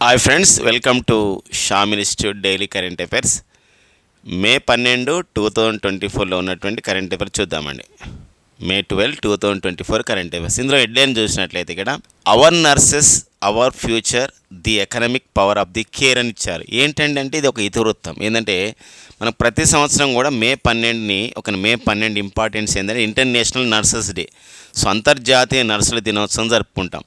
Hi friends welcome to Sham institute daily current affairs. May పన్నెండు two thousand twenty ఫోర్లో ఉన్నటువంటి current affairs చూద్దామండి. May twelve two thousand twenty four current affairs. ఇందులో headline చూసినట్లయితే ఇక్కడ our nurses our future the economic power of the care అని ఇచ్చారు. ఏంటంటే అంటే ఇది ఒక ఇతివృత్తం. ఏంటంటే మనం ప్రతి సంవత్సరం కూడా మే పన్నెండుని ఒక మే పన్నెండు ఇంపార్టెన్స్ ఏంటంటే ఇంటర్నేషనల్ నర్సెస్ డే సో అంతర్జాతీయ నర్సుల దినోత్సవం జరుపుకుంటాం.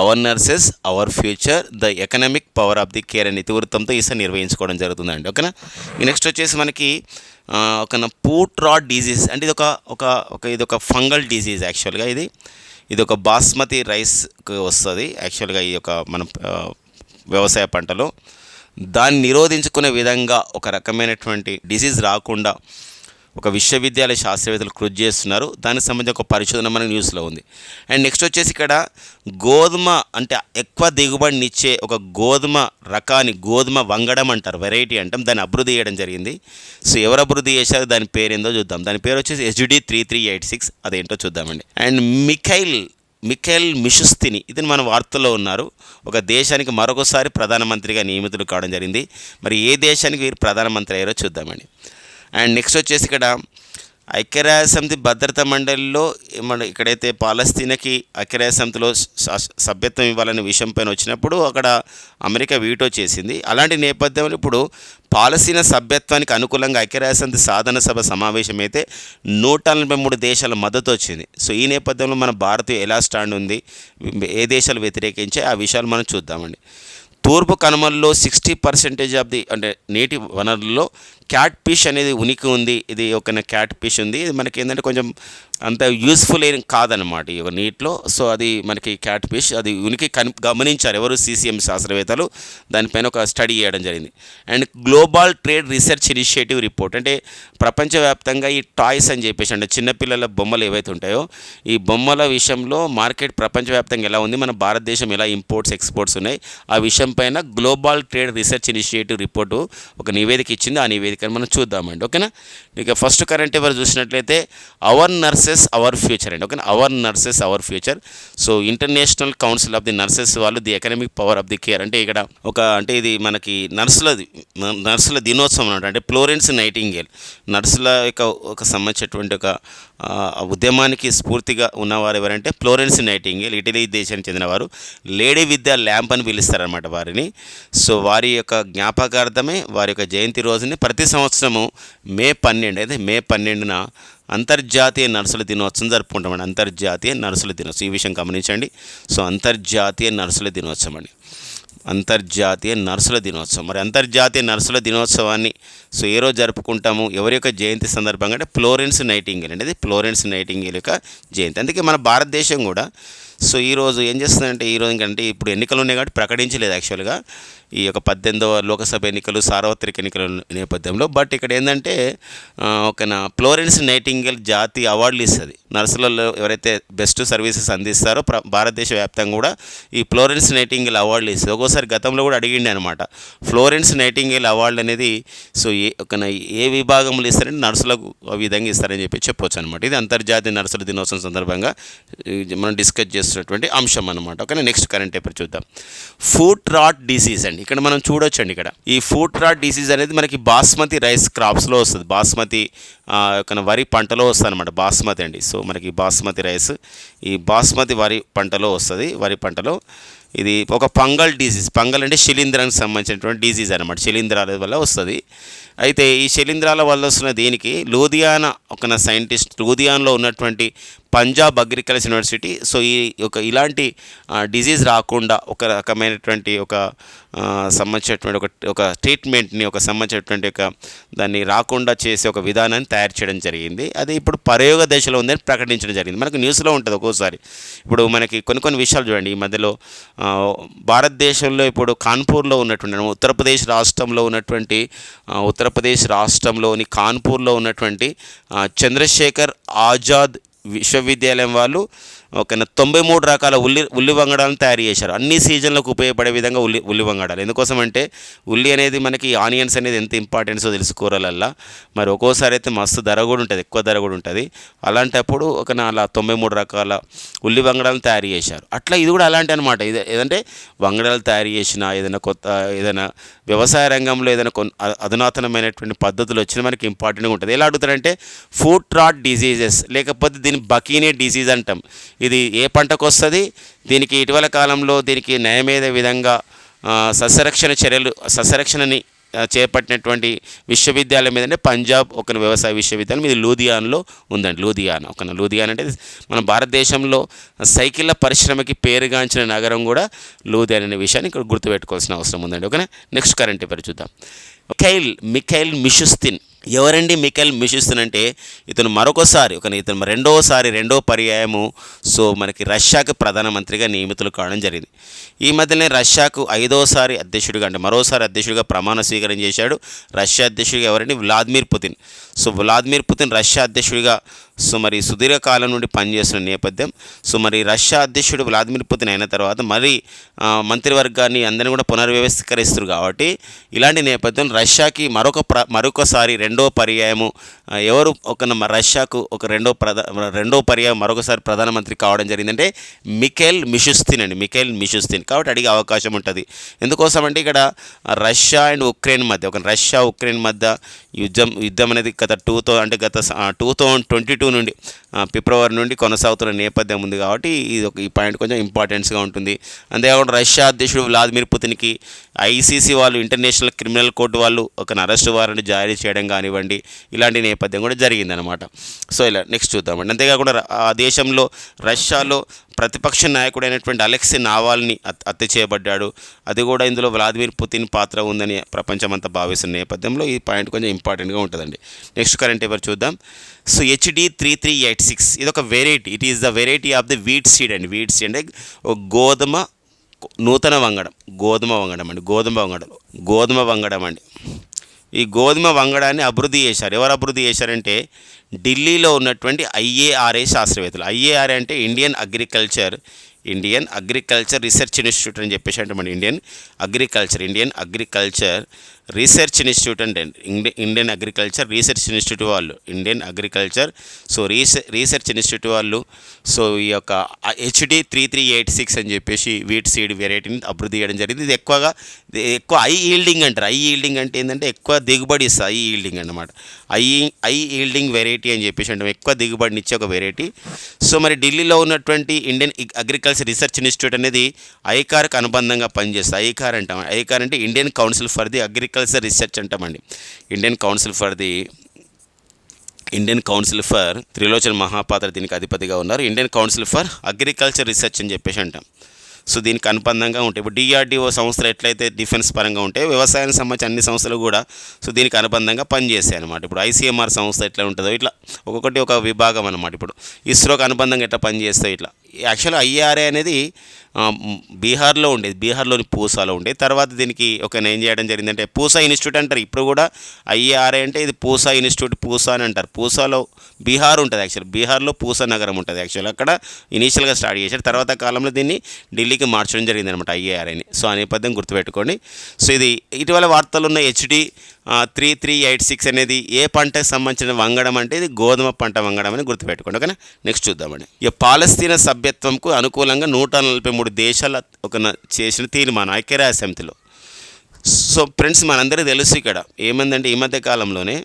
Our nurses our future the economic power of the care అనే ఇతివృత్తంతో ఈసారి నిర్వహించుకోవడం జరుగుతుందండి. ఓకేనా? నెక్స్ట్ వచ్చేసి మనకి ఒక పూట్ రాడ్ డిజీజ్ అంటే ఇది ఒక ఒక ఒక ఇది ఒక ఫంగల్ డిజీజ్ యాక్చువల్గా ఇది. ఇది ఒక బాస్మతి రైస్కి వస్తుంది. యాక్చువల్గా ఈ యొక్క మన వ్యవసాయ పంటలో. దాన్ని నిరోధించుకునే విధంగా ఒక రకమైనటువంటి డిసీజ్ రాకుండా ఒక విశ్వవిద్యాలయ శాస్త్రవేత్తలు కృషి చేస్తున్నారు. దానికి సంబంధించి ఒక పరిశోధన మన న్యూస్లో ఉంది. అండ్ నెక్స్ట్ వచ్చేసి ఇక్కడ గోధుమ అంటే ఎక్కువ దిగుబడినిచ్చే ఒక గోధుమ రకాన్ని గోధుమ వంగడం అంటారు. వెరైటీ అంటాం. దాన్ని అభివృద్ధి చేయడం జరిగింది. సో ఎవరు అభివృద్ధి చేశారు? దాని పేరు ఏందో చూద్దాం. దాని పేరు వచ్చేసి ఎస్జుడి త్రీ త్రీ ఎయిట్ సిక్స్ అదేంటో చూద్దామండి. అండ్ మిఖైల్ మిఖైల్ మిషుస్తిని ఇది మన వార్తల్లో ఉన్నారు. ఒక దేశానికి మరొకసారి ప్రధానమంత్రిగా నియమితులు కావడం జరిగింది. మరి ఏ దేశానికి వీరు ప్రధానమంత్రి అయ్యారో చూద్దామండి. అండ్ నెక్స్ట్ వచ్చేసి ఇక్కడ ఐక్యరాజ్యసమితి భద్రతా మండలిలో మన ఇక్కడైతే పాలస్తీనాకి ఐక్యరాజ్యసమితిలో సభ్యత్వం ఇవ్వాలనే విషయం పైన వచ్చినప్పుడు అక్కడ అమెరికా వీటో చేసింది. అలాంటి నేపథ్యంలో ఇప్పుడు పాలస్తీనా సభ్యత్వానికి అనుకూలంగా ఐక్యరాజ్యసమితి సాధన సభ సమావేశం అయితే నూట నలభై మూడు దేశాల మద్దతు వచ్చింది. సో ఈ నేపథ్యంలో మన భారత్ ఎలా స్టాండ్ ఉంది? ఏ దేశాలు వ్యతిరేకించే ఆ విషయాలు మనం చూద్దామండి. తూర్పు కనుమల్లో సిక్స్టీ పర్సెంటేజ్ ఆఫ్ ది అంటే నీటి వనరుల్లో క్యాట్ ఫిష్ అనేది ఉనికి ఉంది. ఇది ఒక క్యాట్ ఫిష్ ఉంది. ఇది మనకి ఏంటంటే కొంచెం అంత యూస్ఫుల్ ఏం కాదనమాట ఈ నీటిలో. సో అది మనకి క్యాట్ ఫిష్ అది ఉనికి కని గమనించారు ఎవరు సీసీఎం శాస్త్రవేత్తలు. దానిపైన ఒక స్టడీ చేయడం జరిగింది. And global trade research initiative report అంటే ప్రపంచవ్యాప్తంగా ఈ టాయ్స్ అని చెప్పేసి అంటే చిన్నపిల్లల బొమ్మలు ఏవైతే ఉంటాయో ఈ బొమ్మల విషయంలో మార్కెట్ ప్రపంచవ్యాప్తంగా ఎలా ఉంది? మన భారతదేశం ఎలా ఇంపోర్ట్స్ ఎక్స్పోర్ట్స్ ఉన్నాయి? ఆ విషయం పైన global trade research initiative report ఒక నివేదిక ఇచ్చింది. ఆ నివేదికను మనం చూద్దామండి. ఓకేనా? ఇక ఫస్ట్ కరెంట్ ఎవరు చూసినట్లయితే అవర్ నర్సెస్ అవర్ ఫ్యూచర్ అండి. ఓకేనా? Our nurses our future so international council of the nurses వాళ్ళు the economic power of the care అంటే ఇక్కడ ఒక అంటే ఇది మనకి నర్సులది నర్సుల దినోత్సవం అనమాట అంటే ఫ్లోరెన్స్ నైటింగేల్ నర్సుల యొక్క ఒక సంబంధించినటువంటి ఒక ఉద్యమానికి స్ఫూర్తిగా ఉన్నవారు ఎవరంటే ఫ్లోరెన్స్ నైటింగేల్ ఇటలీ దేశానికి చెందినవారు. లేడీ విద్యా ల్యాంప్ అని పిలుస్తారనమాట వారిని. సో వారి యొక్క జ్ఞాపకార్థమే వారి యొక్క జయంతి రోజుని ప్రతి సంవత్సరము మే పన్నెండు అయితే మే పన్నెండున అంతర్జాతీయ నర్సుల దినోత్సవం జరుపుకుంటామండి. అంతర్జాతీయ నర్సుల దినోత్సవం. ఈ విషయం గమనించండి. సో అంతర్జాతీయ నర్సుల దినోత్సవం అండి. అంతర్జాతీయ నర్సుల దినోత్సవం. మరి అంతర్జాతీయ నర్సుల దినోత్సవాన్ని సో ఏ రోజు జరుపుకుంటాము? ఎవరి యొక్క జయంతి సందర్భంగా అంటే ఫ్లోరెన్స్ నైటింగేల్ అనేది ఫ్లోరెన్స్ నైటింగేల్ యొక్క జయంతి. అందుకే మన భారతదేశం కూడా సో ఈరోజు ఏం చేస్తుందంటే ఈరోజు ఇంకంటే ఇప్పుడు ఎన్నికలు ఉన్నాయి కాబట్టి ప్రకటించలేదు యాక్చువల్గా. ఈ యొక్క పద్దెనిమిదవ లోకసభ ఎన్నికలు సార్వత్రిక ఎన్నికల నేపథ్యంలో. బట్ ఇక్కడ ఏంటంటే ఒక నా ఫ్లోరెన్స్ నైటింగేల్ జాతీయ అవార్డులు ఇస్తుంది. నర్సులలో ఎవరైతే బెస్ట్ సర్వీసెస్ అందిస్తారో ప్ర భారతదేశ వ్యాప్తంగా కూడా ఈ ఫ్లోరెన్స్ నైటింగేల్ అవార్డులు ఇస్తుంది. ఒకసారి గతంలో కూడా అడిగిండే అనమాట ఫ్లోరెన్స్ నైటింగేల్ అవార్డు అనేది సో ఏ ఒక ఏ విభాగంలో ఇస్తారంటే నర్సులకు ఆ విధంగా ఇస్తారని చెప్పి చెప్పొచ్చు అనమాట ఇది అంతర్జాతీయ నర్సుల దినోత్సవం సందర్భంగా మనం డిస్కస్ చేస్తున్నటువంటి అంశం అనమాట ఓకే నెక్స్ట్ కరెంట్ పేపర్ చూద్దాం. ఫుడ్ రాట్ డిసీజ్ అండి. ఇక్కడ మనం చూడొచ్చండి ఇక్కడ. ఈ ఫుడ్ రాట్ డిసీజ్ అనేది మనకి బాస్మతి రైస్ క్రాప్స్లో వస్తుంది. బాస్మతి వరి పంటలో వస్తుంది అనమాట బాస్మతి అండి. సో మనకి బాస్మతి రైస్ ఈ బాస్మతి వరి పంటలో వస్తుంది. వరి పంటలో ఇది ఒక పంగల్ డిసీజ్. పంగల్ అంటే శిలీంధ్రానికి సంబంధించినటువంటి డిసీజ్ అనమాట శిలీంధ్రాల వల్ల వస్తుంది. అయితే ఈ శిలీంధ్రాల వల్ల వస్తున్న దీనికి లూధియానా ఒక సైంటిస్ట్ లూధియాన్లో ఉన్నటువంటి పంజాబ్ అగ్రికల్చర్ యూనివర్సిటీ సో ఈ ఒక ఇలాంటి డిజీజ్ రాకుండా ఒక రకమైనటువంటి ఒక సంబంధించినటువంటి ఒక ఒక ట్రీట్మెంట్ని ఒక సంబంధించినటువంటి ఒక దాన్ని రాకుండా చేసే ఒక విధానాన్ని తయారు చేయడం జరిగింది. అది ఇప్పుడు ప్రయోగ దశలో ఉందని ప్రకటించడం జరిగింది. మనకు న్యూస్లో ఉంటుంది ఒక్కోసారి. ఇప్పుడు మనకి కొన్ని కొన్ని విషయాలు చూడండి. ఈ మధ్యలో భారతదేశంలో ఇప్పుడు కాన్పూర్లో ఉన్నటువంటి ఉత్తరప్రదేశ్ రాష్ట్రంలో ఉన్నటువంటి ఉత్తరప్రదేశ్ రాష్ట్రంలోని కాన్పూర్లో ఉన్నటువంటి చంద్రశేఖర్ ఆజాద్ విశ్వవిద్యాలయం వాళ్ళు ఓకేనా? తొంభై మూడు రకాల ఉల్లి ఉల్లి వంగడాలను తయారు చేశారు. అన్ని సీజన్లకు ఉపయోగపడే విధంగా ఉల్లి ఉల్లి వంగడాలు. ఎందుకోసం అంటే ఉల్లి అనేది మనకి ఆనియన్స్ అనేది ఎంత ఇంపార్టెన్సో తెలుసు కూరలల్లో. మరి ఒక్కోసారి అయితే మస్తు ధర కూడా ఉంటుంది ఎక్కువ ధర కూడా ఉంటుంది. అలాంటప్పుడు ఒక అలా తొంభై మూడు రకాల ఉల్లి వంగడాలను తయారు చేశారు. అట్లా ఇది కూడా అలాంటి అనమాట ఇది ఏదంటే వంగడాలు తయారు చేసిన ఏదైనా కొత్త ఏదైనా వ్యవసాయ రంగంలో ఏదైనా కొన్ని అధునాతనమైనటువంటి పద్ధతులు వచ్చిన మనకి ఇంపార్టెంట్గా ఉంటుంది. ఎలా అడుగుతారంటే ఫుడ్ ట్రాట్ డిసీజెస్ లేకపోతే దీన్ని బకీనే డిసీజ్ అంటాం. ఇది ఏ పంటకు వస్తుంది? దీనికి ఇటీవల కాలంలో దీనికి నయమేదే విధంగా సస్యరక్షణ చర్యలు సస్యరక్షణని చేపట్టినటువంటి విశ్వవిద్యాలయం ఏదంటే పంజాబ్ ఒక వ్యవసాయ విశ్వవిద్యాలయం ఇది లూధియాన్లో ఉందండి లూధియానా ఒక లూధియానా అంటే మన భారతదేశంలో సైకిళ్ళ పరిశ్రమకి పేరుగాంచిన నగరం కూడా లూధియాన్ అనే విషయాన్ని ఇక్కడ గుర్తుపెట్టుకోవాల్సిన అవసరం ఉందండి ఓకేనా? నెక్స్ట్ కరెంట్ పేరు చూద్దాం. మిఖైల్ మిఖైల్ మిషుస్తిన్ ఎవరండి మికెల్ మిషుస్తిన్ అంటే? ఇతను మరొకసారి ఒక ఇతను రెండోసారి రెండో పర్యాయము. సో మనకి రష్యాకు ప్రధానమంత్రిగా నియమితులు కావడం జరిగింది. ఈ మధ్యనే రష్యాకు ఐదోసారి అధ్యక్షుడిగా అంటే మరోసారి అధ్యక్షుడిగా ప్రమాణ స్వీకారం చేశాడు. రష్యా అధ్యక్షుడిగా ఎవరండి? Vladimir Putin. So Vladimir Putin Russia అధ్యక్షుడిగా సో మరి సుదీర్ఘకాలం నుండి పనిచేస్తున్న నేపథ్యం. సో మరి రష్యా అధ్యక్షుడు వ్లాదిమిర్ పుతిన్ అయిన తర్వాత మరి మంత్రివర్గాన్ని అందరినీ కూడా పునర్వ్యవస్థీకరిస్తారు కాబట్టి ఇలాంటి నేపథ్యం రష్యాకి మరొక ప్ర మరొకసారి రెండో పర్యాయము ఎవరు ఒక నమ్మ రష్యాకు ఒక రెండో ప్రధా రెండో పర్యాయం మరొకసారి ప్రధానమంత్రి కావడం జరిగిందంటే మిఖేల్ మిషుస్తిన్ అండి మిఖేల్ మిషుస్తిన్. కాబట్టి అడిగే అవకాశం ఉంటుంది. ఎందుకోసం అంటే ఇక్కడ రష్యా అండ్ ఉక్రెయిన్ మధ్య ఒక రష్యా ఉక్రెయిన్ మధ్య యుద్ధం యుద్ధం అనేది గత టూ థౌ అంటే గత టూ థౌజండ్ ట్వంటీ టూ నుండి ఫిబ్రవరి నుండి కొనసాగుతున్న నేపథ్యం ఉంది కాబట్టి ఇది ఒక ఈ పాయింట్ కొంచెం ఇంపార్టెన్స్గా ఉంటుంది. అంతేకాకుండా రష్యా అధ్యక్షుడు వ్లాదిమిర్ పుతిన్కి ఐసీసీ వాళ్ళు ఇంటర్నేషనల్ క్రిమినల్ కోర్టు వాళ్ళు ఒక అరెస్ట్ వారెంట్ జారీ చేయడం కానీ కానివ్వండి ఇలాంటి నేపథ్యం కూడా జరిగిందనమాట సో ఇలా నెక్స్ట్ చూద్దామండి. అంతేకాకుండా ఆ దేశంలో రష్యాలో ప్రతిపక్ష నాయకుడైనటువంటి అలెక్సీ నావాల్ని హత్య చేయబడ్డాడు. అది కూడా ఇందులో వ్లాదిమిర్ పుతిన్ పాత్ర ఉందని ప్రపంచమంతా భావిస్తున్న నేపథ్యంలో ఈ పాయింట్ కొంచెం ఇంపార్టెంట్గా ఉంటుందండి. నెక్స్ట్ కరెంట్ ఎవరు చూద్దాం. So HD three three eight six ఇది ఒక variety it is the variety of the wheat seed అండి. వీట్ సీడ్ అంటే గోధుమ నూతన వంగడం. గోధుమ వంగడం అండి. గోధుమ వంగడం. గోధుమ వంగడం అండి. ఈ గోధుమ వంగడాన్ని అభివృద్ధి చేశారు. ఎవరు అభివృద్ధి చేశారంటే ఢిల్లీలో ఉన్నటువంటి ఐఏఆర్ఏ శాస్త్రవేత్తలు. ఐఏఆర్ఏ అంటే Indian agriculture Indian agriculture research institute అని చెప్పేసి అంటే మన Indian agriculture Indian agriculture research institute అంటే ఇండియన్ అగ్రికల్చర్ రీసెర్చ్ ఇన్స్టిట్యూట్ వాళ్ళు Indian agriculture so research research institute వాళ్ళు సో ఈ యొక్క HD three three eight six అని చెప్పేసి వీట్ సీడ్ వెరైటీని అభివృద్ధి చేయడం జరిగింది. ఇది ఎక్కువగా ఎక్కువ ఐ ఈల్డింగ్ అంటారు. ఐ ఈల్డింగ్ అంటే ఏంటంటే ఎక్కువ దిగుబడి ఇస్తుంది ఐ ఈల్డింగ్ అన్నమాట. ఐ ఐ ఈల్డింగ్ వెరైటీ అని చెప్పేసి అంటే. ఎక్కువ దిగుబడిని ఇచ్చే ఒక వెరైటీ సో మరి ఢిల్లీలో ఉన్నటువంటి ఇండియన్ అగ్రికల్చర్ రీసెర్చ్ ఇన్స్టిట్యూట్ అనేది ఐకార్కు అనుబంధంగా పనిచేస్తుంది. ఐకార్ అంటాం. ఐకార్ అంటే Indian council for the agri agriculture research అంటామండి. Indian council for the Indian council for Trilochan Mohapatra దీనికి అధిపతిగా ఉన్నారు. Indian council for agriculture research అని చెప్పేసి అంటాం. సో దీనికి అనుబంధంగా ఉంటాయి ఇప్పుడు డిఆర్డిఓ సంస్థలు ఎట్లయితే డిఫెన్స్ పరంగా ఉంటాయి వ్యవసాయానికి సంబంధించిన అన్ని సంస్థలు కూడా సో దీనికి అనుబంధంగా పనిచేసాయి అనమాట ఇప్పుడు ఐసీఎంఆర్ సంస్థ ఎట్లా ఉంటుందో ఇట్లా ఒక్కొక్కటి ఒక విభాగం అనమాట ఇప్పుడు ఇస్రోకి అనుబంధంగా ఎట్లా పనిచేస్తాయి ఇట్లా యాక్చువల్గా ఐఆర్ఏ అనేది బీహార్లో ఉండేది. బీహార్లోని పూసాలో ఉండేది. తర్వాత దీనికి ఒక ఏం చేయడం జరిగిందంటే పూసా ఇన్స్టిట్యూట్ అంటారు. ఇప్పుడు కూడా ఐఆర్ఏ అంటే ఇది పూసా ఇన్స్టిట్యూట్ పూసా అని అంటారు. పూసాలో బీహార్ ఉంటుంది యాక్చువల్ బీహార్లో పూసా నగరం ఉంటుంది యాక్చువల్ అక్కడ ఇనీషియల్గా స్టార్ట్ చేశారు. తర్వాత కాలంలో దీన్ని ఢిల్లీకి మార్చడం జరిగింది అనమాట ఐఏఆర్ఏని సో ఆ నేపథ్యం గుర్తుపెట్టుకోండి. సో ఇది ఇటీవల వార్తలు ఉన్న HD three three eight six అనేది ఏ పంటకు సంబంధించిన వంగడం అంటే ఇది గోధుమ పంట వంగడం అని గుర్తుపెట్టుకోండి. ఓకేనా? నెక్స్ట్ చూద్దామండి. ఇక పాలస్తీనా సభ్యత్వంకు అనుకూలంగా నూట నలభై మూడు దేశాల ఒక చేసిన తీర్మానం ఐక్యరాజ్య సమితిలో. సో ఫ్రెండ్స్ మనందరికీ తెలుసు ఇక్కడ ఏమందంటే ఈ మధ్య కాలంలోనే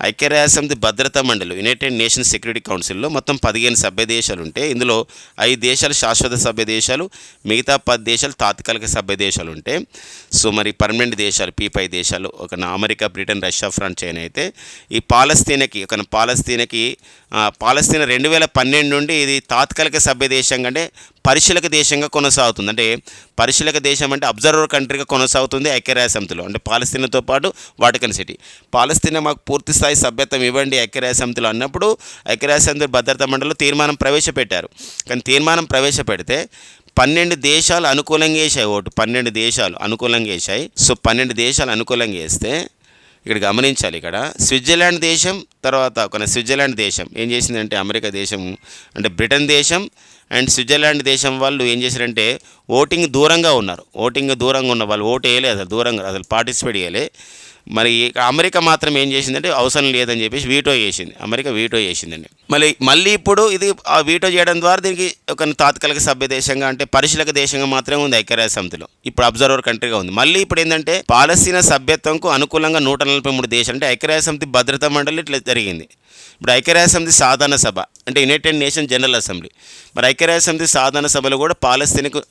ఐక్యరాజ్య సమితి భద్రతా మండలి యునైటెడ్ నేషన్స్ సెక్యూరిటీ కౌన్సిల్లో మొత్తం పదిహేను సభ్య దేశాలు ఉంటే ఇందులో ఐదు దేశాలు శాశ్వత సభ్య దేశాలు మిగతా పది దేశాలు తాత్కాలిక సభ్య దేశాలు ఉంటే సో మరి పర్మనెంట్ దేశాలు పీ దేశాలు ఒక America Britain Russia France China అయితే ఈ పాలస్తీనకి ఒక పాలస్తీనకి పాలస్తీన రెండు వేల పన్నెండు నుండి ఇది తాత్కాలిక సభ్య దేశంగా అంటే పరిశీలక దేశంగా కొనసాగుతుంది. అంటే పరిశీలక దేశం అంటే అబ్జర్వర్ కంట్రీగా కొనసాగుతుంది ఐక్యరాజ్య అంటే పాలస్తీనాతో పాటు వాటికన్ సిటీ పాలస్తీనా మాకు పూర్తి స్థాయి సభ్యత్వం ఇవ్వండి ఐక్యరాజ్య అన్నప్పుడు ఐక్యరాజ్య భద్రతా మండలిలో తీర్మానం ప్రవేశపెట్టారు. కానీ తీర్మానం ప్రవేశపెడితే పన్నెండు దేశాలు అనుకూలంగా వేసాయి ఓటు. పన్నెండు దేశాలు అనుకూలంగా వేసాయి సో పన్నెండు దేశాలు అనుకూలంగా వేస్తే ఇక్కడ గమనించాలి ఇక్కడ. స్విట్జర్లాండ్ దేశం తర్వాత కొన్ని స్విట్జర్లాండ్ దేశం. ఏం చేసిందంటే అమెరికా దేశం అంటే బ్రిటన్ దేశం అండ్ స్విట్జర్లాండ్ దేశం వాళ్ళు ఏం చేశారంటే ఓటింగ్ దూరంగా ఉన్నారు. ఓటింగ్ దూరంగా ఉన్న వాళ్ళు ఓటు వేయలేదు అసలు దూరంగా అసలు పార్టిసిపేట్ చేయలే. మరి అమెరికా మాత్రం ఏం చేసిందంటే అవసరం లేదని చెప్పేసి వీటో చేసింది. అమెరికా వీటో చేసిందండి. మళ్ళీ మళ్ళీ ఇప్పుడు ఇది ఆ వీటో చేయడం ద్వారా దీనికి ఒక తాత్కాలిక సభ్య దేశంగా అంటే పరిశీలక దేశంగా మాత్రమే ఉంది ఐక్యరాజ్య సమితిలో ఇప్పుడు అబ్జర్వర్ కంట్రీగా ఉంది. మళ్ళీ ఇప్పుడు ఏంటంటే పాలస్తీనా సభ్యత్వంకు అనుకూలంగా నూట నలభై మూడు దేశాలు అంటే ఐక్యరాజ్య సమితి భద్రతా మండలి ఇట్లా జరిగింది. ఇప్పుడు ఐక్యరాజ్య సమితి సాధారణ సభ. అంటే యునైటెడ్ నేషన్ జనరల్ అసెంబ్లీ. మరి ఐక్యరాజ్య సమితి సాధారణ సభలో కూడా పాలస్తీన్కు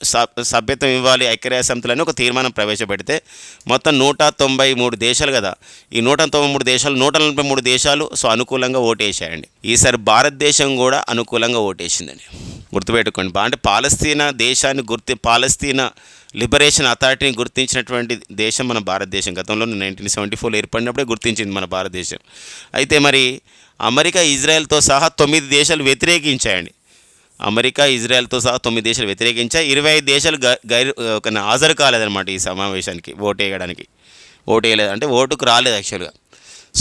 సభ్యత్వం ఇవ్వాలి ఐక్యరాజ్య సమితిలో ఒక తీర్మానం ప్రవేశపెడితే మొత్తం నూట తొంభై మూడు దేశాలు కదా. ఈ నూట తొంభై మూడు దేశాలు నూట నలభై మూడు దేశాలు సో అనుకూలంగా ఓటేసాయండి ఈసారి భారతదేశం కూడా అనుకూలంగా ఓటేసిందండి. గుర్తుపెట్టుకోండి. అంటే పాలస్తీనా దేశాన్ని గుర్తి పాలస్తీనా లిబరేషన్ అథారిటీని గుర్తించినటువంటి దేశం మన భారతదేశం. గతంలో నైన్టీన్ సెవెంటీ ఫోర్లో ఏర్పడినప్పుడే గుర్తించింది మన భారతదేశం. అయితే మరి అమెరికా ఇజ్రాయెల్తో సహా తొమ్మిది దేశాలు వ్యతిరేకించాయండి. అమెరికా ఇజ్రాయెల్తో సహా తొమ్మిది దేశాలు వ్యతిరేకించాయి. ఇరవై ఐదు దేశాలు గైర్ ఒక హాజరు కాలేదన్నమాట ఈ సమావేశానికి ఓటు వేయడానికి. ఓటు వేయలేదు అంటే ఓటుకు రాలేదు యాక్చువల్గా.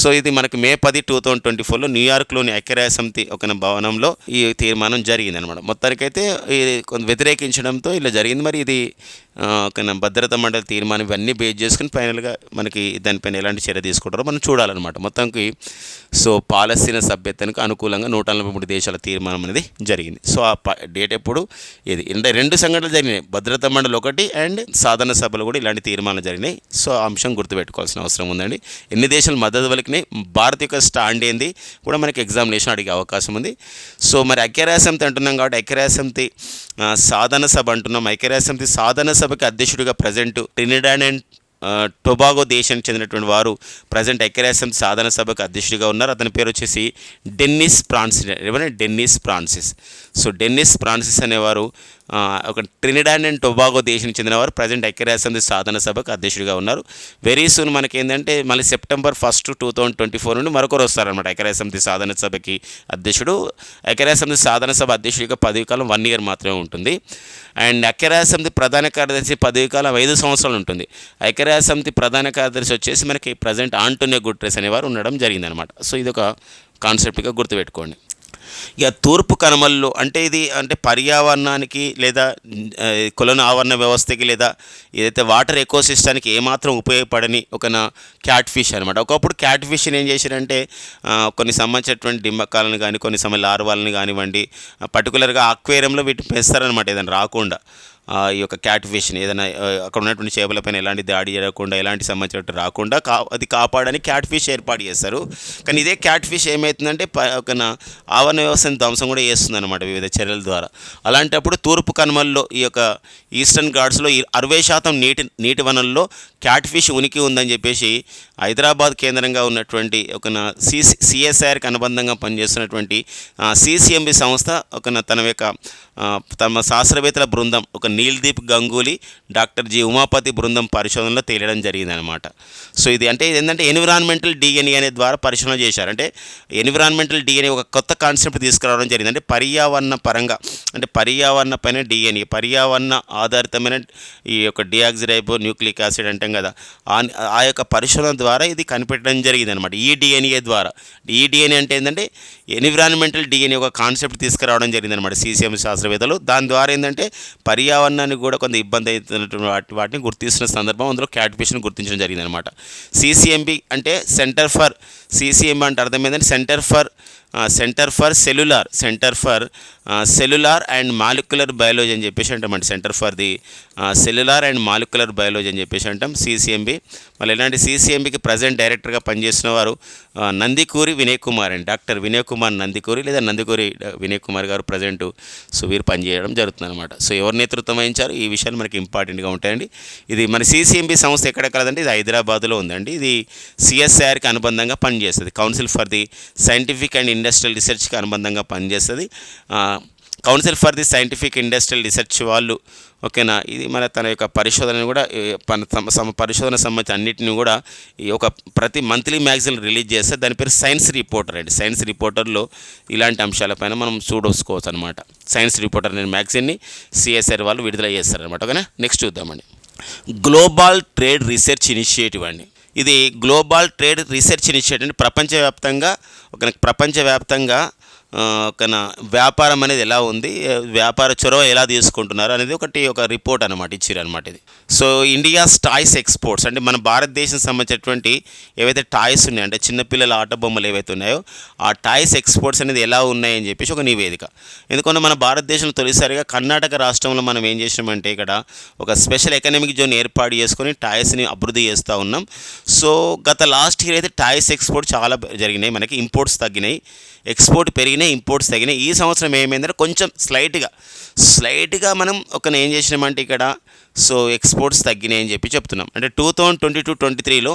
సో ఇది మనకి మే పది టూ థౌజండ్ ట్వంటీ ఫోర్లో న్యూయార్క్లోని ఐక్యరాజ్య సమితి ఒక భవనంలో ఈ తీర్మానం జరిగింది అనమాట మొత్తానికైతే ఇది కొంత వ్యతిరేకించడంతో ఇలా జరిగింది. మరి ఇది భద్రతా మండలి తీర్మానం ఇవన్నీ బేస్ చేసుకుని ఫైనల్గా మనకి దానిపైన ఎలాంటి చర్య తీసుకుంటారో మనం చూడాలన్నమాట. మొత్తానికి సో పాలస్తీనా సభ్యతకు అనుకూలంగా నూట నలభై మూడు దేశాల తీర్మానం అనేది జరిగింది. సో ఆ ప- డేట్ ఎప్పుడు? ఇది అంటే రెండు సంఘటనలు జరిగినాయి. భద్రతా మండలి ఒకటి అండ్ సాధారణ సభలు కూడా ఇలాంటి తీర్మానాలు జరిగినాయి. సో ఆ అంశం గుర్తుపెట్టుకోవాల్సిన అవసరం ఉందండి. ఎన్ని దేశాలు మద్దతు పలికినాయి? భారత్ యొక్క స్టాండ్ ఏంది? కూడా మనకి ఎగ్జామినేషన్ అడిగే అవకాశం ఉంది. సో మరి ఐక్యరాజ్య అంటున్నాం కాబట్టి ఐక్యరాజ్య సాధన సభ అంటున్నాం. ఐక్యరాజ్య సాధన సాధన రాజ్యసభకి అధ్యక్షుడిగా ప్రజెంట్ ట్రినిడాడ్ అండ్ టొబాగో దేశానికి చెందినటువంటి వారు ప్రజెంట్ ఐక్యరాజ్య సాధన సభకు అధ్యక్షుడిగా ఉన్నారు. అతని పేరు వచ్చేసి డెన్నిస్ ఫ్రాన్సిస్. ఎవరైనా Dennis Francis. So Dennis Francis అనేవారు ఒక ట్రినిడాన్ అండ్ టొబాగో దేశానికి చెందినవారు. ప్రజెంట్ ఐక్యరాజ్య సాధన సభకు అధ్యక్షుడిగా ఉన్నారు. వెరీ సూన్ మనకి ఏంటంటే మళ్ళీ September first two thousand twenty four నుండి మరొకరు వస్తారనమాట ఐక్యరాజ్య సాధన సభకి అధ్యక్షుడు. ఐక్యరాజ్య సాధన సభ అధ్యక్షుడిగా పదవి కాలం వన్ ఇయర్ మాత్రమే ఉంటుంది. అండ్ ఐక్యరాజ్య ప్రధాన కార్యదర్శి పదవి కాలం ఐదు సంవత్సరాలు ఉంటుంది. ఐక్యరాజ్య ప్రధాన కార్యదర్శి వచ్చేసి మనకి ప్రజెంట్ ఆంటోనియో గుట్రెస్ అనేవారు ఉండడం జరిగిందనమాట సో ఇది ఒక కాన్సెప్ట్గా గుర్తుపెట్టుకోండి. ఇక తూర్పు కనుమల్లో అంటే ఇది అంటే పర్యావరణానికి లేదా ఆ, కులన ఆవరణ వ్యవస్థకి లేదా ఏదైతే వాటర్ ఎకోసిస్టానికి ఏమాత్రం ఉపయోగపడని ఒక క్యాట్ ఫిష్ అనమాట ఒకప్పుడు క్యాట్ ఫిష్ని ఏం చేశారంటే కొన్ని సంబంధించినటువంటి డింబకాలను కానీ కొన్ని సమయ లార్వాలను కానివ్వండి పర్టికులర్గా అక్వేరియంలో వీటిని పెంచుతారనమాట ఏదైనా రాకుండా. ఈ యొక్క క్యాట్ ఫిష్ని ఏదైనా అక్కడ ఉన్నటువంటి చేపలపైన ఎలాంటి దాడి జరగకుండా ఎలాంటి సంబంధించినట్టు రాకుండా కా అది కాపాడని క్యాట్ ఫిష్ ఏర్పాటు చేస్తారు కానీ ఇదే క్యాట్ ఫిష్ ఏమవుతుందంటే ప- ఒక ఆవరణ వ్యవస్థను ధ్వంసం కూడా చేస్తుందన్నమాట వివిధ చర్యల ద్వారా. అలాంటప్పుడు తూర్పు కనుమల్లో ఈ యొక్క ఈస్టర్న్ ఘాట్స్లో అరవై శాతం నీటి నీటి వనరుల్లో క్యాట్ ఫిష్ ఉనికి ఉందని చెప్పేసి హైదరాబాద్ కేంద్రంగా ఉన్నటువంటి ఒక నా సిఎస్ఐఆర్కి అనుబంధంగా పనిచేస్తున్నటువంటి సిసిఎంబి సంస్థ ఒక తన యొక్క తమ శాస్త్రవేత్తల బృందం ఒక నీల్దీప్ గంగూలీ డాక్టర్ జి. ఉమాపతి బృందం పరిశోధనలో తేలడం జరిగిందనమాట సో ఇది అంటే ఏంటంటే ఎన్విరాన్మెంటల్ డిఎన్ఏ అనే ద్వారా పరిశోధన చేశారు. అంటే ఎన్విరాన్మెంటల్ డిఎన్ఏ ఒక కొత్త కాన్సెప్ట్ తీసుకురావడం జరిగింది. అంటే పర్యావరణ పరంగా అంటే పర్యావరణ పైన డిఎన్ఏ పర్యావరణ ఆధారితమైన ఈ యొక్క డియాక్సిరైబో న్యూక్లిక్ యాసిడ్ అంటాం కదా ఆ ఆ యొక్క పరిశోధన ద్వారా ఇది కనిపెట్టడం జరిగిందనమాట ఈ డిఎన్ఏ ద్వారా ఈ డిఎన్ఏ అంటే ఏంటంటే ఎన్విరాన్మెంటల్ డిఎన్ఏ ఒక కాన్సెప్ట్ తీసుకురావడం జరిగిందనమాట సీసీఎం శాస్త్ర శాస్త్రవేత్తలు. దాని ద్వారా ఏంటంటే పర్యావరణానికి కూడా కొంత ఇబ్బంది అవుతున్నటువంటి వాటిని గుర్తిస్తున్న సందర్భం అందులో క్యాట్ ఫిష్ని గుర్తించడం జరిగింది అనమాట అంటే సెంటర్ ఫర్ సీసీఎం అంటే అర్థం ఏంటంటే centre for centre for cellular centre for cellular and molecular biology అని చెప్పేసి అంటామండి centre for the cellular and molecular biology అని చెప్పేసి అంటాం సీసీఎంబి మళ్ళీ ఇలాంటి సీసీఎంబికి ప్రజెంట్ డైరెక్టర్గా పనిచేసిన వారు నందికూరి వినయ్ కుమార్ అండి. డాక్టర్ వినయ్ కుమార్ నందికూరి లేదా నందికూరి వినయ్ కుమార్ గారు ప్రజెంట్ సో వీరు పనిచేయడం జరుగుతుంది అనమాట సో ఎవరు నేతృత్వం వహించారు? ఈ విషయాలు మనకి ఇంపార్టెంట్గా ఉంటాయండి. ఇది మన సీసీఎంబి సంస్థ ఎక్కడ కలదండి ఇది హైదరాబాద్లో ఉందండి. ఇది సిఎస్ఐఆర్కి అనుబంధంగా పనిచేస్తుంది. Council for the scientific and industrial రీసెర్చ్కి అనుబంధంగా పనిచేస్తుంది. Council for the scientific industrial research వాళ్ళు ఓకేనా ఇది మన తన యొక్క పరిశోధనను కూడా సమ పరిశోధన సంబంధించి అన్నిటిని కూడా ఈ ఒక ప్రతి మంత్లీ మ్యాగజైన్ రిలీజ్ చేస్తే దాని పేరు సైన్స్ రిపోర్టర్ అండి. సైన్స్ రిపోర్టర్లో ఇలాంటి అంశాలపైన మనం చూడొసుకోవచ్చు అనమాట సైన్స్ రిపోర్టర్ అనే మ్యాగజైన్ని సిఎస్ఆర్ వాళ్ళు విడుదల చేస్తారనమాట ఓకేనా నెక్స్ట్ చూద్దామండి. గ్లోబల్ ట్రేడ్ రీసెర్చ్ ఇనిషియేటివ్ అండి. ఇది గ్లోబల్ ట్రేడ్ రీసెర్చ్ ఇనిషియేటివ్. అంటే ప్రపంచవ్యాప్తంగా ఒక ప్రపంచవ్యాప్తంగా ఒక నా వ్యాపారం అనేది ఎలా ఉంది వ్యాపార చొరవ ఎలా తీసుకుంటున్నారు అనేది ఒకటి ఒక రిపోర్ట్ అనమాట ఇచ్చారు అనమాట ఇది. సో ఇండియాస్ టాయ్స్ ఎక్స్పోర్ట్స్ అంటే మన భారతదేశం సంబంధించినటువంటి ఏవైతే టాయ్స్ ఉన్నాయో అంటే చిన్నపిల్లల ఆట బొమ్మలు ఏవైతే ఉన్నాయో ఆ టాయ్స్ ఎక్స్పోర్ట్స్ అనేది ఎలా ఉన్నాయని చెప్పేసి ఒక నివేదిక. ఎందుకంటే మన భారతదేశంలో తొలిసారిగా కర్ణాటక రాష్ట్రంలో మనం ఏం చేసినామంటే ఇక్కడ ఒక స్పెషల్ ఎకనామిక్ జోన్ ఏర్పాటు చేసుకొని టాయ్స్ని అభివృద్ధి చేస్తూ ఉన్నాం. సో గత లాస్ట్ ఇయర్ అయితే టాయ్స్ ఎక్స్పోర్ట్ చాలా జరిగినాయి మనకి ఇంపోర్ట్స్ తగ్గినాయి ఎక్స్పోర్ట్ పెరిగినాయి ఇంపోర్ట్స్ తగ్గినాయి ఈ సంవత్సరం ఏమైందంటే కొంచెం స్లైట్గా స్లైట్గా మనం ఒక ఏం చేసినామంటే ఇక్కడ సో ఎక్స్పోర్ట్స్ తగ్గినాయి అని చెప్పి చెప్తున్నాం. అంటే two thousand twenty two twenty త్రీలో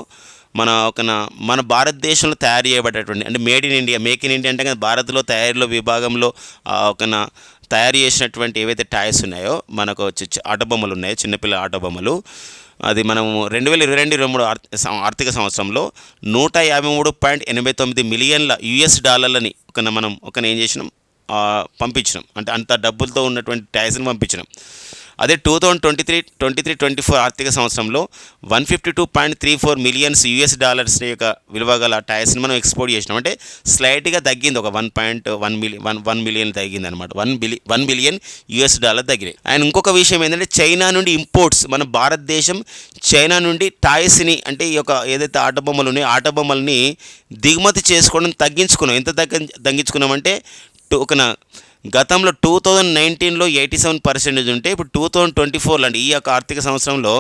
మన ఒక మన భారతదేశంలో తయారు చేయబడేటువంటి అంటే made in India make in India అంటే కదా భారత్లో తయారీలో విభాగంలో ఆ, ఒక తయారు చేసినటువంటి ఏవైతే టాయ్స్ ఉన్నాయో మనకు ఆటబొమ్మలు ఆట బొమ్మలు ఉన్నాయో చిన్నపిల్ల ఆట బొమ్మలు అది మనము రెండు వేల ఇరవై రెండు ఇరవై మూడు ఆర్థిక సంవత్సరంలో నూట యాభై మూడు పాయింట్ ఎనభై తొమ్మిది మిలియన్ల యుఎస్ డాలర్లని ఒక మనం ఒక ఏం చేసినాం? పంపించినాం. అంటే అంత డబ్బులతో ఉన్నటువంటి ట్యాక్స్ని పంపించినాం. అదే two thousand twenty three twenty three twenty four ఆర్థిక సంవత్సరంలో one fifty two point three four millions US dollars యొక్క విలువ గల టైర్స్ని మనం ఎక్స్పోర్ట్ చేసినాం. అంటే స్లైట్గా తగ్గింది. ఒక one point one million one one million తగ్గింది అనమాట వన్ బిలి వన్ బిలియన్ యూఎస్ డాలర్ తగ్గినాయి. అండ్ ఇంకొక విషయం ఏంటంటే చైనా నుండి ఇంపోర్ట్స్ మన భారతదేశం చైనా నుండి టాయ్స్ని అంటే ఈ యొక్క ఏదైతే ఆట బొమ్మలు ఉన్నాయో ఆట బొమ్మల్ని దిగుమతి చేసుకోవడం తగ్గించుకున్నాం. ఎంత తగ్గ తగ్గించుకున్నామంటే టోకన ఒక గతంలో టూ థౌజండ్ నైన్టీన్లో ఎయిటీ సెవెన్ పర్సెంటేజ్ ఉంటే ఇప్పుడు టూ థౌజండ్ ట్వంటీ ఫోర్లో అండి ఈ యొక్క ఆర్థిక సంవత్సరంలో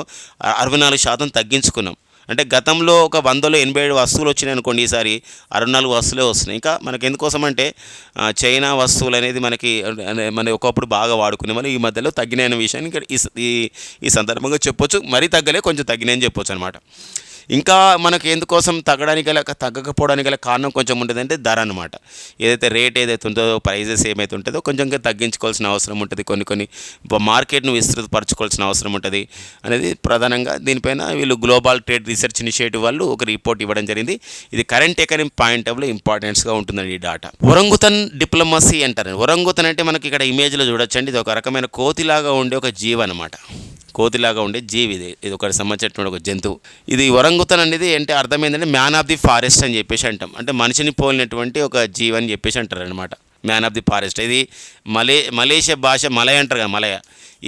అరవై నాలుగు శాతం తగ్గించుకున్నాం. అంటే గతంలో ఒక వందలో ఎనభై ఏడు వస్తువులు వచ్చినాయి అనుకోండి ఈసారి. అరవై నాలుగు వస్తువులే వస్తున్నాయి. ఇంకా మనకి ఎందుకోసం అంటే చైనా వస్తువులు అనేది మనకి మన ఒకప్పుడు బాగా వాడుకునే వాళ్ళు ఈ మధ్యలో తగ్గినాయన్న విషయాన్ని ఇక్కడ ఈ ఈ ఈ సందర్భంగా చెప్పొచ్చు. మరీ తగ్గలే కొంచెం తగ్గినాయని చెప్పొచ్చు అనమాట ఇంకా మనకు ఎందుకోసం తగ్గడానికి గల తగ్గకపోవడానికి గల కారణం కొంచెం ఉంటుందంటే ధర అనమాట ఏదైతే రేట్ ఏదైతే ఉంటుందో ప్రైజెస్ ఏమైతే ఉంటుందో కొంచెం తగ్గించుకోవాల్సిన అవసరం ఉంటుంది. కొన్ని కొన్ని మార్కెట్ను విస్తృతపరచుకోవాల్సిన అవసరం ఉంటుంది అనేది ప్రధానంగా దీనిపైన వీళ్ళు గ్లోబల్ ట్రేడ్ రీసెర్చ్ ఇనిషియేటివ్ వాళ్ళు ఒక రిపోర్ట్ ఇవ్వడం జరిగింది. ఇది కరెంట్ ఎకనమీ పాయింట్ ఆఫ్లో ఇంపార్టెన్స్గా ఉంటుందండి ఈ డాటా ఒరంగుతన్ డిప్లొమసీ అంటారు. ఒరంగుతన్ అంటే మనకి ఇక్కడ ఇమేజ్లో చూడొచ్చండి. ఇది ఒక రకమైన కోతిలాగా ఉండే ఒక జీవ అనమాట కోతిలాగా ఉండే జీవి ఇది. ఇది ఒకటి సంబంధించినటువంటి ఒక జంతువు. ఇది వరంగుతన్ అనేది అంటే అర్థం ఏంటంటే మ్యాన్ ఆఫ్ ది ఫారెస్ట్ అని చెప్పేసి అంటాం. అంటే మనిషిని పోలినటువంటి ఒక జీవి అని చెప్పేసి అంటారు అనమాట మ్యాన్ ఆఫ్ ది ఫారెస్ట్. ఇది మలే మలేషియా భాష మలయ అంటారు కదా మలయ.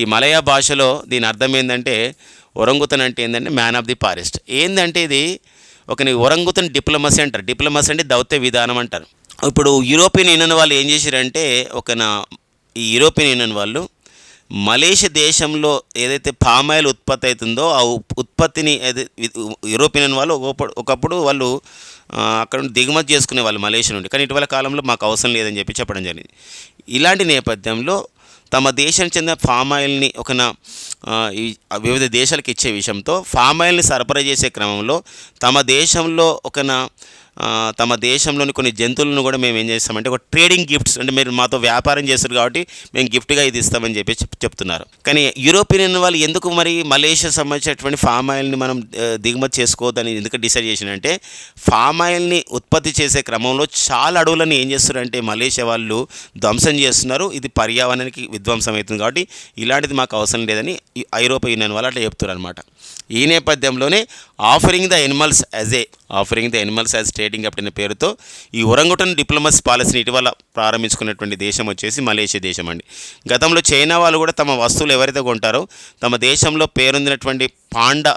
ఈ మలయ భాషలో దీని అర్థం ఏంటంటే ఒరంగుతన్ అంటే ఏంటంటే మ్యాన్ ఆఫ్ ది ఫారెస్ట్. ఏంటంటే ఇది ఒక ఒరంగుతన్ డిప్లొమసీ అంటారు. డిప్లొమసీ అంటే దౌత్య విధానం అంటారు. ఇప్పుడు యూరోపియన్ యూనియన్ వాళ్ళు ఏం చేశారంటే ఒక నా ఈ యూరోపియన్ యూనియన్ వాళ్ళు మలేషియా దేశంలో ఏదైతే పామాయిల్ ఉత్పత్తి అవుతుందో ఆ ఉత్పత్తిని యూరోపియన్ వాళ్ళు ఒకప్పుడు ఒకప్పుడు వాళ్ళు అక్కడ దిగుమతి చేసుకునే వాళ్ళు మలేషియా నుండి. కానీ ఇటీవల కాలంలో మాకు అవసరం లేదని చెప్పి చెప్పడం జరిగింది. ఇలాంటి నేపథ్యంలో తమ దేశానికి చెందిన ఫామ్ ఆయిల్ని ఒక వివిధ దేశాలకు ఇచ్చే విషయంతో ఫామ్ ఆయిల్ని సరఫరా చేసే క్రమంలో తమ దేశంలో ఒక తమ దేశంలోని కొన్ని జంతువులను కూడా మేము ఏం చేస్తామంటే ఒక ట్రేడింగ్ గిఫ్ట్స్ అంటే మీరు మాతో వ్యాపారం చేస్తారు కాబట్టి మేము గిఫ్ట్గా ఇది ఇస్తామని చెప్పి చెప్తున్నారు. కానీ యూరోపియన్ వాళ్ళు ఎందుకు మరి మలేషియా సంబంధించినటువంటి ఫామ్ ఆయిల్ని మనం దిగుమతి చేసుకోవద్దని ఎందుకు డిసైడ్ చేసినంటే ఫామ్ ఆయిల్ని ఉత్పత్తి చేసే క్రమంలో చాలా అడవులను ఏం చేస్తున్నారంటే మలేషియా వాళ్ళు ధ్వంసం చేస్తున్నారు. ఇది పర్యావరణానికి విధ్వంసం అవుతుంది కాబట్టి ఇలాంటిది మాకు అవసరం లేదని ఐరోపా యూనియన్ వాళ్ళు అట్లా చెప్తున్నారు అనమాట ఈ నేపథ్యంలోనే offering the animals as a offering the animals as trading up అనే పేరుతో ఈ ఒరంగుటన్ డిప్లొమసీ పాలసీని ఇటీవల ప్రారంభించుకున్నటువంటి దేశం వచ్చేసి మలేషియా దేశం అండి. గతంలో చైనా వాళ్ళు కూడా తమ వస్తువులు ఎవరైతే కొంటారో తమ దేశంలో పేరొందినటువంటి పాండా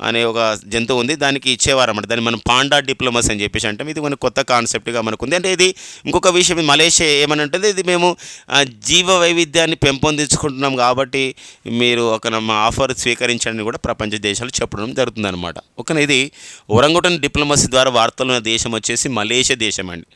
అనే ఒక జంతువు ఉంది. దానికి ఇచ్చేవారు అన్నమాట. దాన్ని మనం పాండా డిప్లొమస్ అని చెప్పేసి అంటాం. ఇది మన కొత్త కాన్సెప్ట్గా మనకు ఉంది అంటే ఇది ఇంకొక విషయం మలేషియా ఏమని ఉంటుంది ఇది మేము జీవ వైవిధ్యాన్ని పెంపొందించుకుంటున్నాం కాబట్టి మీరు ఒక మా ఆఫర్ స్వీకరించండి కూడా ప్రపంచ దేశాలు చెప్పడం జరుగుతుంది అనమాట ఓకేనా? ఇది ఒరంగుటన్ డిప్లొమసీ ద్వారా వార్తలు ఉన్న దేశం వచ్చేసి మలేషియా దేశం అండి.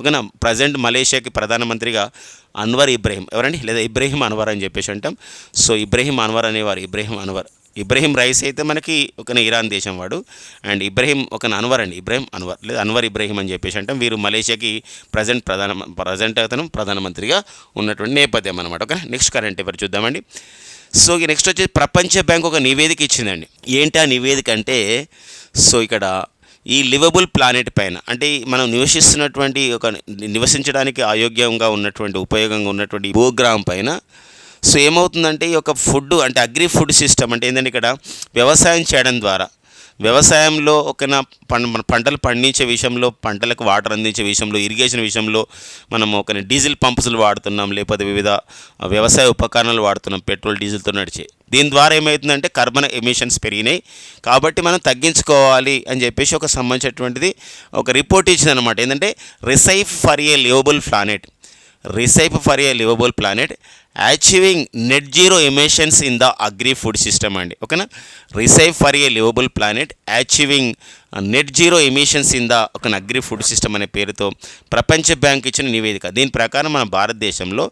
ఓకేనా? ప్రజెంట్ మలేషియాకి ప్రధానమంత్రిగా అన్వర్ ఇబ్రహీం ఎవరండి? లేదా ఇబ్రహీం అన్వర్ అని చెప్పేసి అంటాం. సో ఇబ్రహీం అన్వర్ అనేవారు ఇబ్రహీం అన్వర్. ఇబ్రహీం రైస్ అయితే మనకి ఒక ఇరాన్ దేశం వాడు. అండ్ ఇబ్రహీం ఒక అన్వర్ అండి. ఇబ్రహీం అన్వర్. లేదా అన్వర్ ఇబ్రహీం అని చెప్పేసి అంటాం. వీరు మలేషియాకి ప్రజెంట్ ప్రధాన ప్రజెంట్ అతను ప్రధానమంత్రిగా ఉన్నటువంటి నేపథ్యం అనమాట ఓకే నెక్స్ట్ కరెంట్ ఎవరు చూద్దామండి. సో నెక్స్ట్ వచ్చేసి ప్రపంచ బ్యాంక్ ఒక నివేదిక ఇచ్చిందండి. ఏంటి ఆ నివేదిక అంటే సో ఇక్కడ ఈ లివబుల్ ప్లానెట్ పైన అంటే మనం నివసిస్తున్నటువంటి ఒక నివసించడానికి అయోగ్యంగా ఉన్నటువంటి ఉపయోగంగా ఉన్నటువంటి భూగ్రహం పైన సో ఏమవుతుందంటే ఈ యొక్క ఫుడ్ అంటే అగ్రి ఫుడ్ సిస్టమ్ అంటే ఏంటంటే ఇక్కడ వ్యవసాయం చేయడం ద్వారా వ్యవసాయంలో ఒక పంటలు పండించే విషయంలో పంటలకు వాటర్ అందించే విషయంలో ఇరిగేషన్ విషయంలో మనం ఒక డీజిల్ పంప్స్లు వాడుతున్నాం లేకపోతే వివిధ వ్యవసాయ ఉపకరణాలు వాడుతున్నాం పెట్రోల్ డీజిల్తో నడిచే. దీని ద్వారా ఏమవుతుందంటే కార్బన్ ఎమిషన్స్ పెరిగినాయి. కాబట్టి మనం తగ్గించుకోవాలి అని చెప్పేసి ఒక సంబంధించినటువంటిది ఒక రిపోర్ట్ ఇచ్చింది అనమాట ఏంటంటే recipe for a livable planet. Recipe for a livable planet achieving net zero emissions in the agri food system అండి. ఓకేనా? Recipe for a livable planet achieving net zero emissions in the ఒక agri food system అనే పేరుతో ప్రపంచ bank ఇచ్చిన నివేదిక. దీని ప్రకారం మన భారతదేశంలో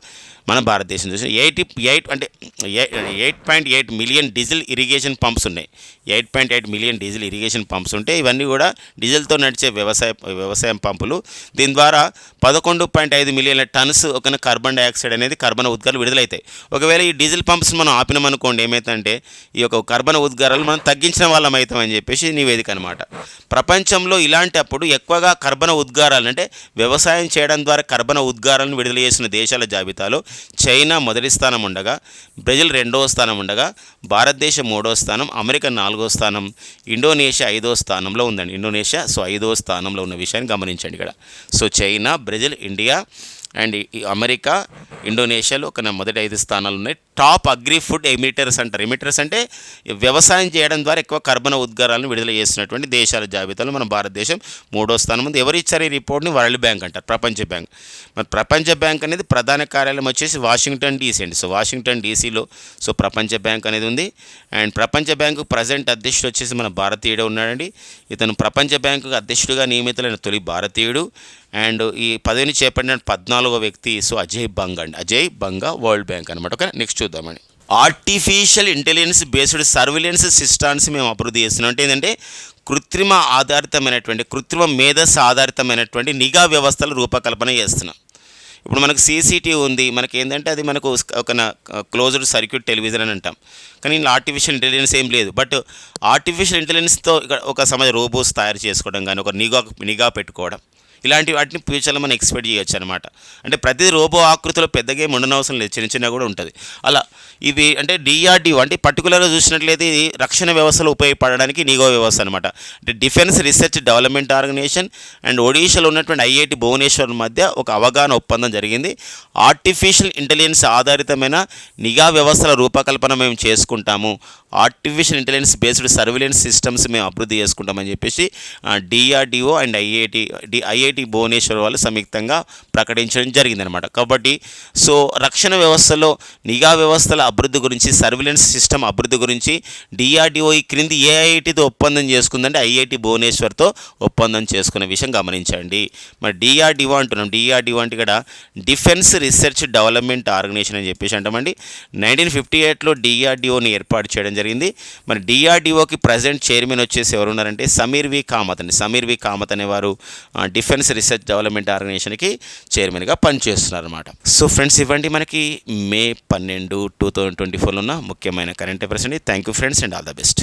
మన భారతదేశం చూసిన ఎయిటీ ఎయిట్ అంటే eight point eight million diesel irrigation pumps ఉన్నాయి. Eight point eight million diesel irrigation pumps ఉంటాయి ఇవన్నీ కూడా డీజిల్తో నడిచే వ్యవసాయ వ్యవసాయం పంపులు. దీని ద్వారా పదకొండు పాయింట్ ఐదు మిలియన్ల టన్స్ ఒక కార్బన్ డైఆక్సైడ్ అనేది కర్బన ఉద్గారాలు విడుదలవుతాయి ఒకవేళ ఈ డీజిల్ పంప్స్ మనం ఆపినామనుకోండి ఏమైతుందంటే ఈ యొక్క కర్బన ఉద్గారాలు మనం తగ్గించిన వాళ్ళం అవుతామని చెప్పేసి నివేదిక అనమాట ప్రపంచంలో ఇలాంటి అప్పుడు ఎక్కువగా కర్బన ఉద్గారాలు అంటే వ్యవసాయం చేయడం ద్వారా కర్బన ఉద్గారాలను విడుదల చేసిన దేశాల జాబితాలో చైనా మొదటి స్థానం ఉండగా బ్రెజిల్ రెండవ స్థానం ఉండగా భారతదేశం మూడో స్థానం అమెరికా నాలుగో స్థానం ఇండోనేషియా ఐదో స్థానంలో ఉందండి. ఇండోనేషియా సో ఐదో స్థానంలో ఉన్న విషయాన్ని గమనించండి ఇక్కడ. So China Brazil India and ఈ అమెరికా ఇండోనేషియాలో ఒక మొదటి ఐదు స్థానాలు ఉన్నాయి టాప్ అగ్రి ఫుడ్ ఎమిటర్స్ అంటారు. ఎమిటర్స్ అంటే వ్యవసాయం చేయడం ద్వారా ఎక్కువ కర్బన ఉద్గారాలను విడుదల చేస్తున్నటువంటి దేశాల జాబితాలో మన భారతదేశం మూడో స్థానం ఉంది. ఎవరు ఇచ్చారు ఈ రిపోర్ట్ని? వరల్డ్ బ్యాంక్ అంటారు. ప్రపంచ బ్యాంక్. మరి ప్రపంచ బ్యాంక్ అనేది ప్రధాన కార్యాలయం వచ్చేసి వాషింగ్టన్ డీసీ అండి. సో వాషింగ్టన్ డీసీలో సో ప్రపంచ బ్యాంక్ అనేది ఉంది. అండ్ ప్రపంచ బ్యాంకు ప్రజెంట్ అధ్యక్షుడు వచ్చేసి మన భారతీయుడు ఉన్నాడండి. ఇతను ప్రపంచ బ్యాంకు అధ్యక్షుడిగా నియమితులైన తొలి భారతీయుడు. అండ్ ఈ పదవిని చేపట్టిన పద్నాలుగో వ్యక్తి సో అజయ్ బంగ్ అండి. అజయ్ బంగా వరల్డ్ బ్యాంక్ అనమాట ఓకే నెక్స్ట్ చూద్దామండి. Artificial intelligence based surveillance systems మేము అభివృద్ధి చేస్తున్నాం. అంటే ఏంటంటే కృత్రిమ ఆధారితమైనటువంటి కృత్రిమ మేధస్సు ఆధారితమైనటువంటి నిఘా వ్యవస్థల రూపకల్పన చేస్తున్నాం. ఇప్పుడు మనకు సీసీటీవీ ఉంది. మనకి ఏంటంటే అది మనకు ఒక క్లోజ్డ్ సర్క్యూట్ టెలివిజన్ అని అంటాం. కానీ ఇందులో ఆర్టిఫిషియల్ ఇంటెలిజెన్స్ ఏం లేదు. బట్ ఆర్టిఫిషియల్ ఇంటెలిజెన్స్తో ఇక్కడ ఒక సమాజ రోబోస్ తయారు చేసుకోవడం కానీ ఒక నిఘా నిఘా పెట్టుకోవడం ఇలాంటి వాటిని ఫ్యూచర్లో మనం ఎక్స్పెక్ట్ చేయొచ్చు అనమాట అంటే ప్రతి రోబో ఆకృతిలో పెద్దగా గేమ్ ఉండనవసరం లేదు. చిన్న చిన్న కూడా ఉంటుంది. అలా ఇవి అంటే డిఆర్డిఓ అంటే పర్టికులర్గా చూసినట్లయితే ఇది రక్షణ వ్యవస్థలో ఉపయోగపడడానికి నిగో వ్యవస్థ అనమాట అంటే defence research development organisation and ఒడిషాలో ఉన్నటువంటి ఐఐటి భువనేశ్వర్ మధ్య ఒక అవగాహన ఒప్పందం జరిగింది. ఆర్టిఫిషియల్ ఇంటెలిజెన్స్ ఆధారితమైన నిఘా వ్యవస్థల రూపకల్పన మేము చేసుకుంటాము. Artificial intelligence based surveillance systems మేము అభివృద్ధి చేసుకుంటామని చెప్పేసి DRDO and IIT D IIT Bhubaneswar వాళ్ళు సంయుక్తంగా ప్రకటించడం జరిగిందనమాట కాబట్టి సో రక్షణ వ్యవస్థలో నిఘా వ్యవస్థల అభివృద్ధి గురించి సర్విలెన్స్ సిస్టమ్ అభివృద్ధి గురించి డిఆర్డిఓ ఈ క్రింది ఏఐటితో ఒప్పందం చేసుకుందంటే ఐఐటి భువనేశ్వర్తో ఒప్పందం చేసుకున్న విషయం గమనించండి. మరి డిఆర్డిఓ అంటున్నాం. డిఆర్డిఓ అంటే ఇక్కడ డిఫెన్స్ రీసెర్చ్ డెవలప్మెంట్ ఆర్గనైజేషన్ అని చెప్పేసి అంటామండి. నైన్టీన్ ఫిఫ్టీ ఎయిట్లో డిఆర్డిఓని ఏర్పాటు చేయడం జరిగింది. మరి డిఆర్డిఓకి ప్రజెంట్ చైర్మన్ వచ్చేసి ఎవరు ఉన్నారంటే సమీర్ వి కామత్ అండి. సమీర్ వి కామత్ అనేవారు డిఫెన్స్ రీసెర్చ్ డెవలప్మెంట్ ఆర్గనైజేషన్కి చైర్మన్గా పనిచేస్తున్నారు అనమాట సో ఫ్రెండ్స్ ఇవ్వండి మనకి మే పన్నెండు టూ థౌజండ్ ట్వంటీ ఫోర్లో ఉన్న ముఖ్యమైన కరెంట్ అఫేర్స్ అండి. Thank you friends and all the best